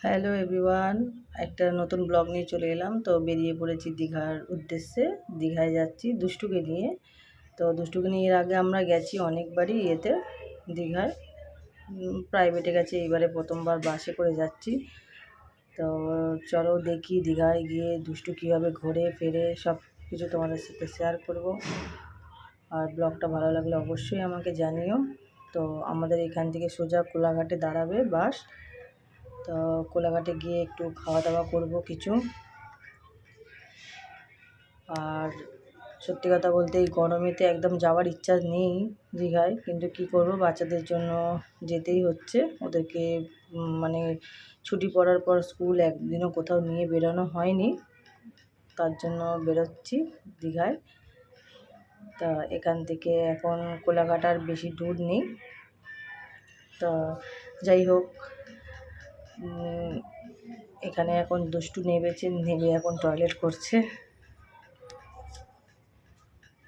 Hello everyone, একটা নতুন blog নিয়ে চলে এলাম। তো বেরিয়ে পড়েছি দীঘার উদ্দেশ্যে। দীঘায় যাচ্ছি দুষ্টুকে নিয়ে। তো দুষ্টুকে নিয়ে এর আগে আমরা গেছি অনেকবারই ইয়েতে, দীঘায়। প্রাইভেটে গেছি, এইবারে প্রথমবার বাসে করে যাচ্ছি। তো চলো দেখি দীঘায় গিয়ে দুষ্টু কীভাবে ঘোরে, ফেরে, সব কিছু তোমাদের সাথে শেয়ার করব। আর ব্লগটা ভালো লাগলে অবশ্যই আমাকে জানিও। তো আমাদের এখান থেকে সোজা কোলাঘাটে দাঁড়াবে বাস তো কোলাঘাটে গিয়ে একটু খাওয়া দাওয়া করব কিছু। আর সত্যি কথা বলতে এই গরমেতে একদম যাওয়ার ইচ্ছা নেই দীঘায়, কিন্তু কি করব? বাচ্চাদের জন্য যেতেই হচ্ছে। ওদেরকে মানে ছুটি পড়ার পর স্কুল একদিনও কোথাও নিয়ে বেরোনো হয়নি। তার জন্য বেরোচ্ছি দীঘায়। তা এখান থেকে এখন কোলাঘাট আর বেশি দূর নেই। তা যাই হোক এখানে এখন দুষ্টু নেবেছে নেবে এখন টয়লেট করছে।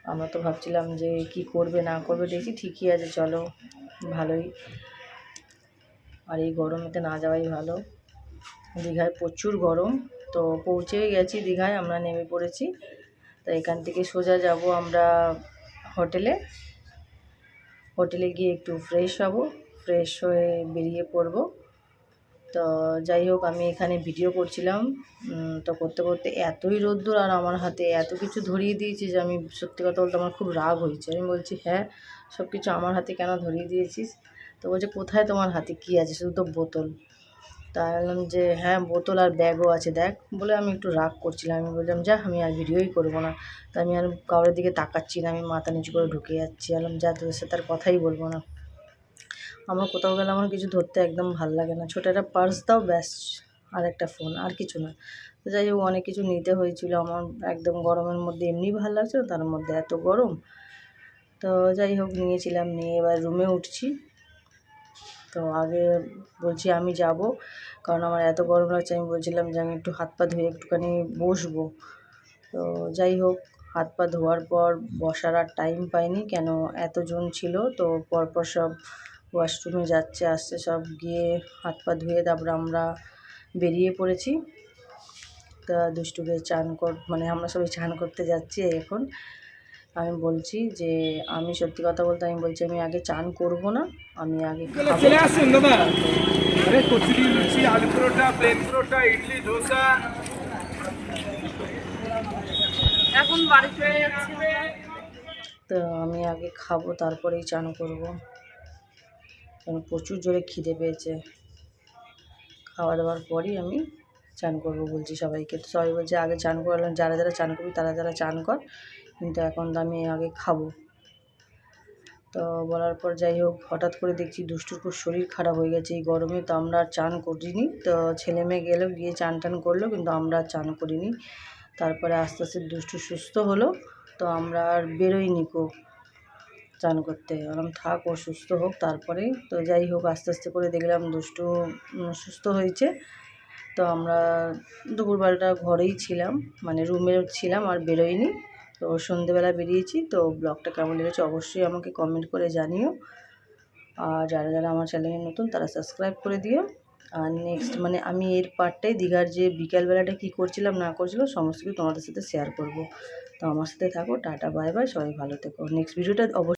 আমরা তো ভাবছিলাম যে কি করবে, না করবে, দেখি ঠিকই আছে, চলো, ভালোই। আর এই গরমেতে না যাওয়াই ভালো। দীঘায় প্রচুর গরম, তো পৌঁছেই গেছি দীঘায়, আমরা নেমে পড়েছি। তো এখান থেকে সোজা যাব আমরা হোটেলে। হোটেলে গিয়ে একটু ফ্রেশ হব ফ্রেশ হয়ে বেরিয়ে পড়ব। তো যাই হোক, আমি এখানে ভিডিও করছিলাম। তো করতে করতে এতই রোদ্দুর আর আমার হাতে এত কিছু ধরিয়ে দিয়েছি যে আমি সত্যি কথা বলতে আমার খুব রাগ হয়েছে। আমি বলছি হ্যাঁ সব কিছু আমার হাতে কেন ধরিয়ে দিয়েছিস? তো বলছে, কোথায় তোমার হাতে কী আছে? শুধু তো বোতল। তা বললাম যে হ্যাঁ বোতল আর ব্যাগও আছে, দেখ। বলে আমি একটু রাগ করছিলাম। আমি বললাম, যা, আমি আর ভিডিওই করব না। তা আমি আর কাউরের দিকে তাকাচ্ছি না, আমি মাথা নিচু করে ঢুকে যাচ্ছি। বললাম, যা, তোদের সাথে আর কথাই বলব না। আমার কোথাও গেলে আমার কিছু ধরতে একদম ভালো লাগে না। ছোটো একটা পার্স দাও, ব্যাস, আর একটা ফোন আর কিছু না। তো যাই হোক, অনেক কিছু নিতে হয়েছিল। আমার একদম গরমের মধ্যে এমনি ভালো লাগছে তার মধ্যে এত গরম। তো যাই হোক, নিয়েছিলাম, নিয়ে এবার রুমে উঠছি। তো আগে বলছি আমি যাব, কারণ আমার এত গরম লাগছে, আমি বলছিলাম যে আমি একটু হাত পা ধুয়ে একটুখানি বসবো। তো যাই হোক, হাত পা ধোয়ার পর বসার আর টাইম পাইনি, কেন এতজন ছিল, তো পরপর সব ওয়াশরুমে যাচ্ছে আসছে সব গিয়ে হাত পা ধুয়ে তারপরে আমরা বেরিয়ে পড়েছি। তা দুষ্টুকে চান কর মানে আমরা সবাই চান করতে যাচ্ছি এখন। আমি বলছি যে আমি সত্যি কথা বলতে আমি বলছি আমি আগে চান করব না আমি আগে চলে আসুন দাদা। আরে কচুরি লুচি আলু পরোটা প্লেন পরোটা ইডলি ধোসা। এখন বাড়ি চলে যাচ্ছি। তো আমি আগে খাব তারপরেই চান করব। কারণ প্রচুর জোরে খিদে পেয়েছে। খাওয়া দাওয়ার পরই আমি চান করব বলছি সবাইকে। তো সবাই বলছে, আগে চান করলাম যারা যারা চান করবি তারা যারা চান কর, কিন্তু এখন তো আমি আগে খাব। তো বলার পর যাই হোক, হঠাৎ করে দেখছি দুষ্টুর খুব শরীর খারাপ হয়ে গেছে। এই গরমে তো আমরা আর চান করিনি। তো ছেলে মেয়ে গেলেও গিয়ে চান টান করল, কিন্তু আমরা চান করিনি। তারপরে আস্তে আস্তে দুষ্টু সুস্থ হলো, তো আমরা আর বেরোইনি কো। চান করতে। বললাম, থাক, ও সুস্থ হোক, তারপরে। তো যাই হোক, আস্তে আস্তে করে দেখলাম দুষ্টু সুস্থ হয়েছে। তো আমরা দুপুরবেলাটা ঘরেই ছিলাম মানে রুমে ছিলাম, আর বেরোইনি তো সন্ধেবেলা বেরিয়েছি, তো ব্লগটা কেমন লেগেছে অবশ্যই আমাকে কমেন্ট করে জানিও। আর যারা যারা আমার চ্যানেলে নতুন, তারা সাবস্ক্রাইব করে দিও। আর নেক্সট মানে আমি এর পার্টটাই দীঘার যে বিকালবেলাটা কী করছিলাম, না করছিলাম, সমস্ত কিছু তোমাদের সাথে শেয়ার করব। তো আমার সাথে থাকো, টাটা বাই বাই সবাই ভালো থেকো। নেক্সট ভিডিওটা অবশ্যই